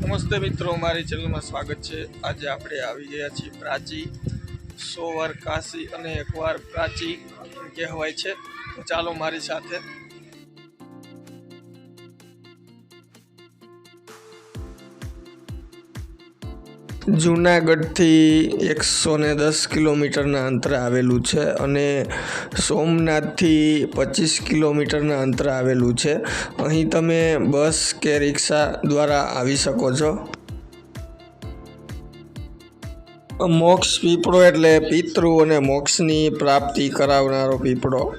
નમસ્તે મિત્રો, મારી ચેનલમાં સ્વાગત છે. આજે આપણે આવી ગયા છીએ પ્રાચી સો વાર કાશી અને એકવાર પ્રાચી કહેવાય છે. તો ચાલો મારી સાથે જૂનાગઢથી એકસો ને દસ કિલોમીટરના અંતરે આવેલું છે અને સોમનાથથી પચીસ કિલોમીટરના અંતરે આવેલું છે. અહીં તમે બસ કે રિક્ષા દ્વારા આવી શકો છો. મોક્ષ પીપળો એટલે પિતૃ અને મોક્ષની પ્રાપ્તિ કરાવનારો પીપળો.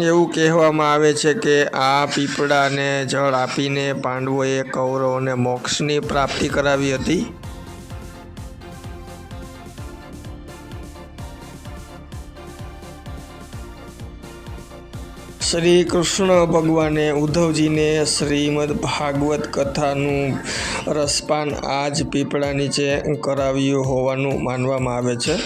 એવું કહેવામાં આવે છે કે આ પીપળાને જળ આપીને પાંડવોએ કૌરવોને મોક્ષની પ્રાપ્તિ કરાવી હતી. શ્રી કૃષ્ણ ભગવાને ઉદ્ધવજીને શ્રીમદ ભાગવત કથાનું રસપાન આ જ પીપળા નીચે કરાવ્યું હોવાનું માનવામાં આવે છે.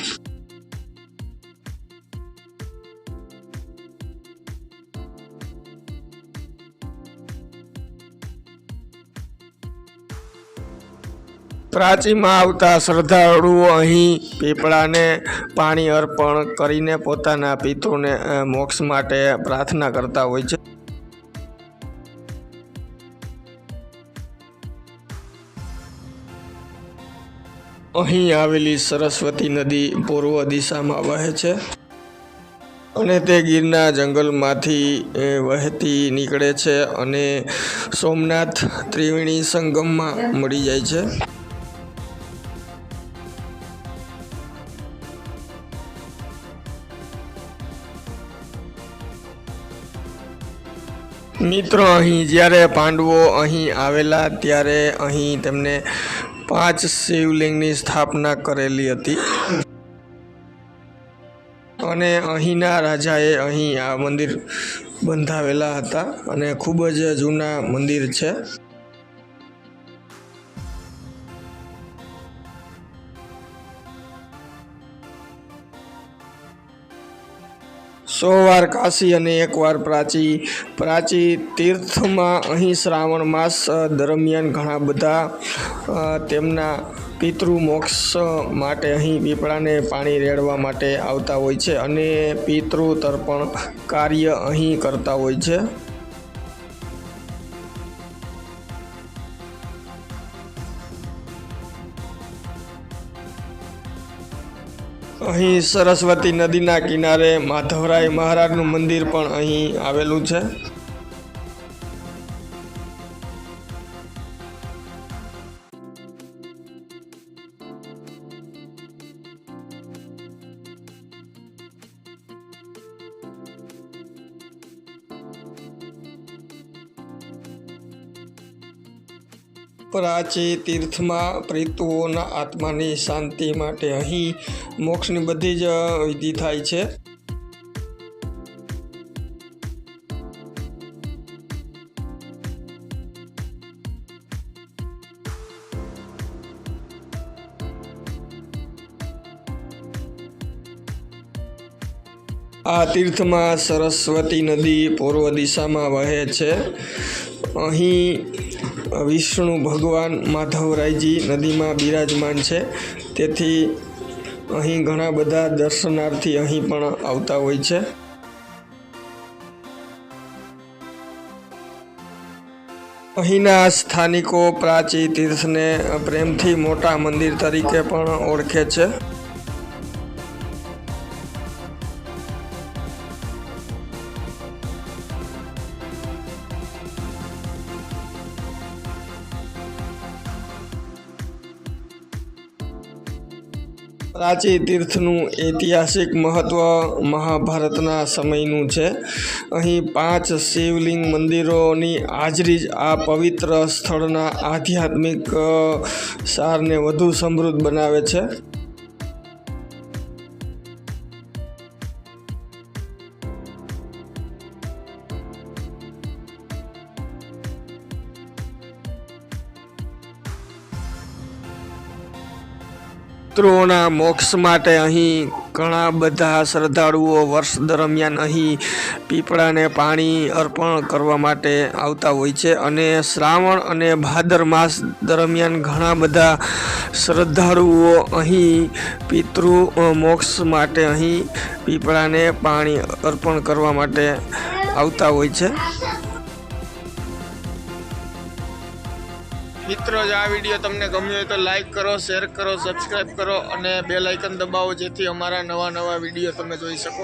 પ્રાચીમાં આવતા શ્રદ્ધાળુઓ અહીં પીપળાને પાણી અર્પણ કરીને પોતાના પિતૃને મોક્ષ માટે પ્રાર્થના કરતા હોય છે. અહીં આવેલી સરસ્વતી નદી પૂર્વ દિશામાં વહે છે અને તે ગીરના જંગલમાંથી વહેતી નીકળે છે અને સોમનાથ ત્રિવેણી સંગમમાં મળી જાય છે. મિત્રો, અહીં જ્યારે પાંડવો અહીં આવેલા, ત્યારે અહીં તેમને પાંચ શિવલિંગની સ્થાપના કરેલી હતી. અને અહીંના રાજાએ અહીં આ મંદિર બંધાવેલા હતા. અને ખૂબ જ જૂના મંદિર છે. સો વાર કાશી અને એકવાર પ્રાચી પ્રાચી તીર્થમાં અહીં શ્રાવણ માસ દરમિયાન ઘણા બધા તેમના પિતૃ મોક્ષ માટે અહીં પીપળાને પાણી રેડવા માટે આવતા હોય છે અને પિતૃ તર્પણ કાર્ય અહીં કરતા હોય છે. અહીં સરસ્વતી નદીના કિનારે માધવરાય મહારાજનું મંદિર પણ અહીં આવેલું છે. પ્રાચી તીર્થમાં પ્રીતુઓના આત્માની શાંતિ માટે અહીં મોક્ષની બધી જ વિધિ થાય છે. આ તીર્થમાં સરસ્વતી નદી પૂર્વ દિશામાં વહે છે. અહીં વિષ્ણુ ભગવાન માધવરાયજી નદીમાં બિરાજમાન છે. તેથી અહીં ઘણા બધા દર્શનાર્થી અહીં પણ આવતા હોય છે. અહીંના સ્થાનિકો પ્રાચી તીર્થને પ્રેમથી મોટા મંદિર તરીકે પણ ઓળખે છે. પ્રાચી તીર્થનું ઐતિહાસિક મહત્ત્વ મહાભારતના સમયનું છે. અહીં પાંચ શિવલિંગ મંદિરોની હાજરી જ આ પવિત્ર સ્થળના આધ્યાત્મિક સારને વધુ સમૃદ્ધ બનાવે છે. પિતૃઓના મોક્ષ માટે અહીં ઘણા બધા શ્રદ્ધાળુઓ વર્ષ દરમિયાન અહીં પીપળાને પાણી અર્પણ કરવા માટે આવતા હોય છે અને શ્રાવણ અને ભાદર માસ દરમિયાન ઘણા બધા શ્રદ્ધાળુઓ અહીં પિતૃ મોક્ષ માટે અહીં પીપળાને પાણી અર્પણ કરવા માટે આવતા હોય છે. મિત્રો, જો આ વીડિયો તમને ગમ્યો હોય તો લાઇક કરો શેર કરો સબસ્ક્રાઈબ કરો અને બે લાઇકન દબાવો જેથી અમારા નવા નવા વીડિયો તમે જોઈ શકો.